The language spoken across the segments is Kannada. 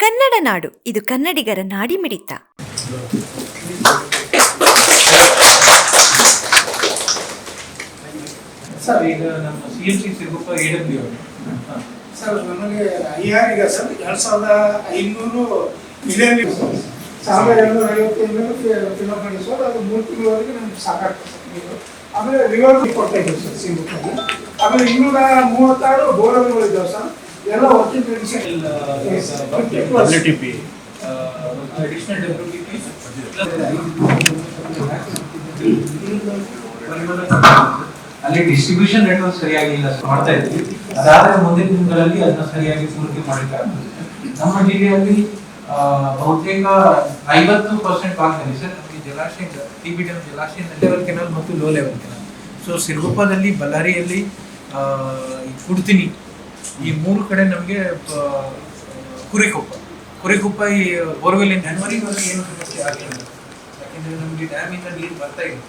ಕನ್ನಡ ನಾಡು. ಇದು ಕನ್ನಡಿಗರ ನಾಡಿಮಿಡಿತ ಸರ್ ಈಗ ನಮ್ಮ C M C Siruguppa A W sir ನಮಗೆ ಐಆರ್ ಈಗ ಸರ್ ಎರಡ್ ಸಾವಿರದ ಐನೂರು ಮಿಲಿಯನ್ ಸಾವಿರದ ಏಳ್ನೂರ ಐವತ್ತೈದು ಫಿಲಪ್ ಮಾಡಿ ಸರ್. ಅದು ಮೂರು ತಿಂಗಳವರೆಗೆ ನಮ್ಗೆ ಸಾಕಾಗ್ತದೆ ಸರ್ ನೀರು ಆಮೇಲೆ ರಿವರ್ ಕೊಡ್ತಾ ಇದ್ದೀವಿ ಸರ್ ಸಿಂಗುಪ್ಪಲ್ಲಿ ಆಮೇಲೆ ಇನ್ನೂರ ಮೂವತ್ತಾರು ಬೋರ್ವೆಲ್ಗಳು ಇದ್ದಾವೆ ಸರ್. ಎಲ್ಲ ಅಡಿಷನಲ್ ಡಬ್ಲ್ಯೂ ಟಿ ಪಿ ಅಲ್ಲಿ ಡಿಸ್ಟ್ರಿಬ್ಯೂಷನ್ ನೆಟ್ವರ್ಕ್ ಸರಿಯಾಗಿ ಇಲ್ಲ. ಮಾಡ್ತಾ ಇದ್ವಿ. ಅದಾದ್ರೆ ಮುಂದಿನ ದಿನಗಳಲ್ಲಿ ಅದನ್ನ ಸರಿಯಾಗಿ ಪೂರ್ತಿ ಮಾಡಲಿಕ್ಕೆ ನಮ್ಮ ಜಿಲ್ಲೆಯಲ್ಲಿ ಬಹುತೇಕ ಐವತ್ತು ಪರ್ಸೆಂಟ್ ಭಾಗದಲ್ಲಿ ಸರ್ ನಮಗೆ ಜಲಾಶಯ ಟಿ ಬಿ ಡ್ಯಾಮ್ ಜಲಾಶಯ ಲೆವೆಲ್ ಕೆನಲ್ ಮತ್ತು ಲೋ ಲೆವೆಲ್ ಕೆನಲ್ ಸೊ ಸಿರುಗುಪ್ಪದಲ್ಲಿ ಬಳ್ಳಾರಿಯಲ್ಲಿ ಕುಡ್ತಿನಿ ಈ ಮೂರು ಕಡೆ ನಮಗೆ ಕುರಿಕೊಪ್ಪ. ಕುರಿಕೊಪ್ಪ ಈ ಬೋರ್ವೆಲ್ ಜನವರಿವರೆಗೆ ಏನು ಸಮಸ್ಯೆ ಆಗಲಿಲ್ಲ. ಯಾಕೆಂದ್ರೆ ನಮಗೆ ಡ್ಯಾಮಿಂದ ನೀರು ಬರ್ತಾ ಇಲ್ಲ.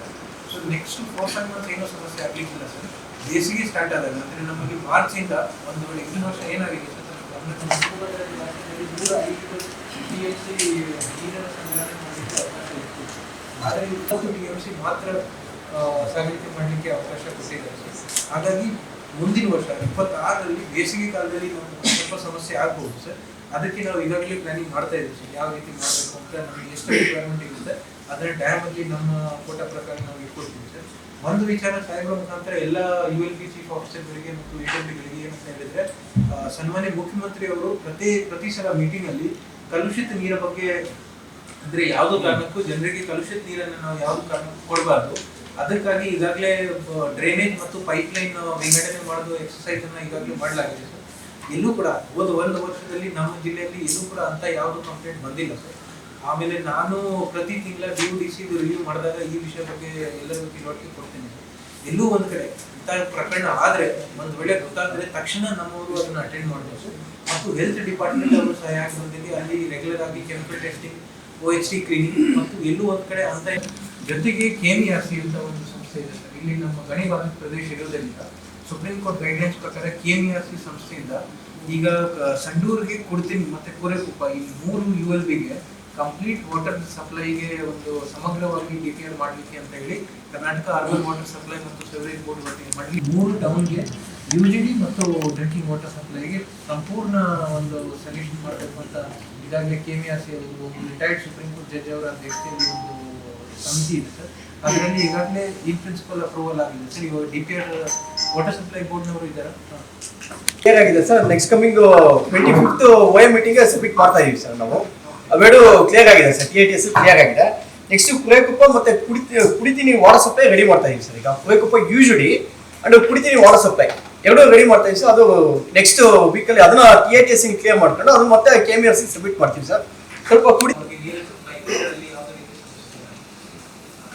So next four five months ಏನೂ ಸಮಸ್ಯೆ ಆಗಲಿಕ್ಕಿಲ್ಲ ಸರ್ ಬೇಸಿಗೆ ಸ್ಟಾರ್ಟ್ ಆದಾಗ ಅಂದರೆ ನಮಗೆ ಮಾರ್ಚ್ ಇಂದ ಒಂದು ವೇಳೆ ವರ್ಷ ಏನಾಗಿದೆ ಸರ್ ಆದರೆ ಇಪ್ಪತ್ತು ಟಿ ಎಂ ಸಿ ಮಾತ್ರ ಸಾಗಾಣಿಕೆ ಮಾಡಲಿಕ್ಕೆ ಅವಕಾಶ ಕೊಟ್ಟಿದ್ದಾರೆ ಹಾಗಾಗಿ ಮುಂದಿನ ವರ್ಷ, ಇಪ್ಪತ್ತಾರರಲ್ಲಿ ಬೇಸಿಗೆ ಕಾಲದಲ್ಲಿ ನಮ್ಗೆ ಸ್ವಲ್ಪ ಸಮಸ್ಯೆ ಆಗ್ಬೋದು ಸರ್. ಅದಕ್ಕೆ ನಾವು ಈಗಾಗಲೇ ಪ್ಲಾನಿಂಗ್ ಮಾಡ್ತಾ ಇದ್ದೀವಿ ಸರ್. ಯಾವ ರೀತಿ ಮಾಡಬೇಕು ಅಂತ ನಮಗೆ ಎಷ್ಟು ರಿಕ್ವೈರ್ಮೆಂಟ್ ಇರುತ್ತೆ, ಅದರ ಡ್ಯಾಮ್ ಅಲ್ಲಿ ನಮ್ಮ ಕೋಟ ಪ್ರಕಾರ ನಾವು ಇಟ್ಕೊಳ್ತೀವಿ ಸರ್. ಒಂದು ವಿಚಾರ ಸಾಹೇಬರ ಮುಖಾಂತರ ಎಲ್ಲ ಯು ಎಲ್ ಪಿ ಚೀಫ್ ಆಫೀಸರ್ಗಳಿಗೆ ಮತ್ತು ಎ ಪಿಗಳಿಗೆ ಏನಂತ ಹೇಳಿದ್ರೆ ಸನ್ಮಾನ್ಯ ಮುಖ್ಯಮಂತ್ರಿ ಅವರು ಪ್ರತಿ ಪ್ರತಿ ಸಲ ಮೀಟಿಂಗಲ್ಲಿ ಕಲುಷಿತ ನೀರ ಬಗ್ಗೆ, ಅಂದರೆ ಯಾವುದೋ ಕಾರಣಕ್ಕೂ ಜನರಿಗೆ ಕಲುಷಿತ ನೀರನ್ನು ನಾವು ಯಾವುದೋ ಕಾರಣಕ್ಕೂ ಕೊಡಬಾರ್ದು. ಅದಕ್ಕಾಗಿ ಈಗಾಗಲೇ ಡ್ರೈನೇಜ್ ಮತ್ತು ಪೈಪ್ ಲೈನ್ ವಿಂಗಡಣೆ ಮಾಡೋದು ಎಕ್ಸಸೈಸ್ ಅನ್ನ ಈಗಾಗಲೇ ಮಾಡಲಾಗಿದೆ ಸರ್. ಎಲ್ಲೂ ಕೂಡ, ಹೋದ ಒಂದು ವರ್ಷದಲ್ಲಿ ನಮ್ಮ ಜಿಲ್ಲೆಯಲ್ಲಿ ಎಲ್ಲೂ ಕೂಡ ಅಂತ ಯಾವುದು ಕಂಪ್ಲೇಂಟ್ ಬಂದಿಲ್ಲ ಸರ್. ಆಮೇಲೆ ನಾನು ಪ್ರತಿ ತಿಂಗಳ ಡಿ ಡಿ ಸಿ ರಿವ್ಯೂ ಮಾಡಿದಾಗ ಈ ವಿಷಯ ಬಗ್ಗೆ ಎಲ್ಲರಿಗೂ ತಿಳುವಳಿಕೆ ಕೊಡ್ತೀನಿ ಎಲ್ಲೂ ಒಂದು ಕಡೆ, ಇಂಥ ಪ್ರಕರಣ ಆದರೆ, ಒಂದು ವೇಳೆ ಗೊತ್ತಾದರೆ ತಕ್ಷಣ ನಮ್ಮವರು ಅದನ್ನು ಅಟೆಂಡ್ ಮಾಡಬೇಕು ಸರ್. ಮತ್ತು ಹೆಲ್ತ್ ಡಿಪಾರ್ಟ್ಮೆಂಟ್ ಅವರು ಸಹಾಯ ಬಂದಿದೆ, ಅಲ್ಲಿ ರೆಗ್ಯುಲರ್ ಆಗಿ chemical testing O H C cleaning ಮತ್ತು ಎಲ್ಲೂ ಒಂದು ಕಡೆ ಅಂತ ಜೊತೆಗೆ ಕೆಎಂಇಆರ್ಸಿ ಅಂತ ಒಂದು ಸಂಸ್ಥೆ ಇದೆ ಇಲ್ಲಿ ನಮ್ಮ ಗಣಿ ಭಾರತ ಪ್ರದೇಶ ಇರೋದರಿಂದ ಸುಪ್ರೀಂ ಕೋರ್ಟ್ ಗೈಡ್ಲೈನ್ಸ್ ಪ್ರಕಾರ ಕೆಎಂಇಆರ್ಸಿ ಸಂಸ್ಥೆಯಿಂದ ಈಗ ಕ- ಸಂಡೂರಿಗೆ ಕೊಡ್ತೀನಿ ಮತ್ತೆ ಕೋರೆಕೊಪ್ಪ ಈ ಮೂರು ಯು ಎಲ್ ಬಿಗೆ ಕಂಪ್ಲೀಟ್ ವಾಟರ್ ಸಪ್ಲೈಗೆ ಒಂದು ಸಮಗ್ರವಾಗಿ ಡಿಕ್ಲೇರ್ ಮಾಡಲಿಕ್ಕೆ ಅಂತ ಹೇಳಿ ಕರ್ನಾಟಕ ಅರ್ಬನ್ ವಾಟರ್ ಸಪ್ಲೈ ಮತ್ತು ಸೆವರೇಜ್ ಬೋರ್ಡ್ ವತಿಯಿಂದ ಮಾಡಲಿ ಮೂರು ಟೌನ್ಗೆ ಯು ಜಿ ಡಿ ಮತ್ತು ಡ್ರಿಂಕಿಂಗ್ ವಾಟರ್ ಸಪ್ಲೈಗೆ ಸಂಪೂರ್ಣ ಒಂದು ಸಲ್ಯೂಷನ್ ಮಾಡಬೇಕು ಅಂತ ಈಗಾಗಲೇ ಕೆ ಎಂ ಆರ್ ಸಿ ಅವರು ರಿಟೈರ್ಡ್ ಸುಪ್ರೀಂ ಕೋರ್ಟ್ ಜಡ್ಜ್ ಅವರ ಒಂದು ಸಮಿತಿ ಇದೆ ಸರ್. ಅದರಲ್ಲಿ ಈಗಾಗಲೇ ಇನ್ ಪ್ರಿನ್ಸಿಪಲ್ ಅಪ್ರೂವಲ್ ಆಗಿದೆ. ಸರ್ ಇವಾಗ D P R water supply ಬೋರ್ಡ್ನವರು ಇದ್ದಾರೆ ಕ್ಲಿಯರ್ ಆಗಿದೆ sir next coming twenty fifth Y meeting submit ಮಾಡ್ತಾ ಇದೀವಿ ಸರ್ ನಾವು. ಅವೆರಡು ಕ್ಲಿಯರ್ ಆಗಿದೆ sir. T I T S clear ಆಗಿದೆ. ನೆಕ್ಸ್ಟ್ ಕುರೇಕುಪ್ಪ ಮತ್ತೆ ಕುಡಿತಿ ಕುಡಿತೀನಿ ವಾಟರ್ ಸಪ್ಲೈ ರೆಡಿ ಮಾಡ್ತಾ ಇದೀವಿ ಸರ್. ಈಗ Kurekuppa usually and Kudithini water supply ಎರಡು ರೆಡಿ ಮಾಡ್ತಾ ಇದೀವಿ ಸರ್. ಅದು ನೆಕ್ಸ್ಟ್ ವೀಕಲ್ಲಿ ಅದನ್ನ T I T S clear ಮಾಡ್ಕೊಂಡು ಅದನ್ನ ಮತ್ತೆ ಕೆ ಎಂ ಎಸ್ ಸಬ್ಮಿಟ್ ಮಾಡ್ತೀವಿ ಸರ್. ಸ್ವಲ್ಪ ಕುಡಿ ಅವ್ರಿಗೆ ನೀರಿನ supply ಇದರಲ್ಲಿ ಯಾವುದೇ ರೀತಿ ಸಮಸ್ಯೆ ಇಲ್ಲ.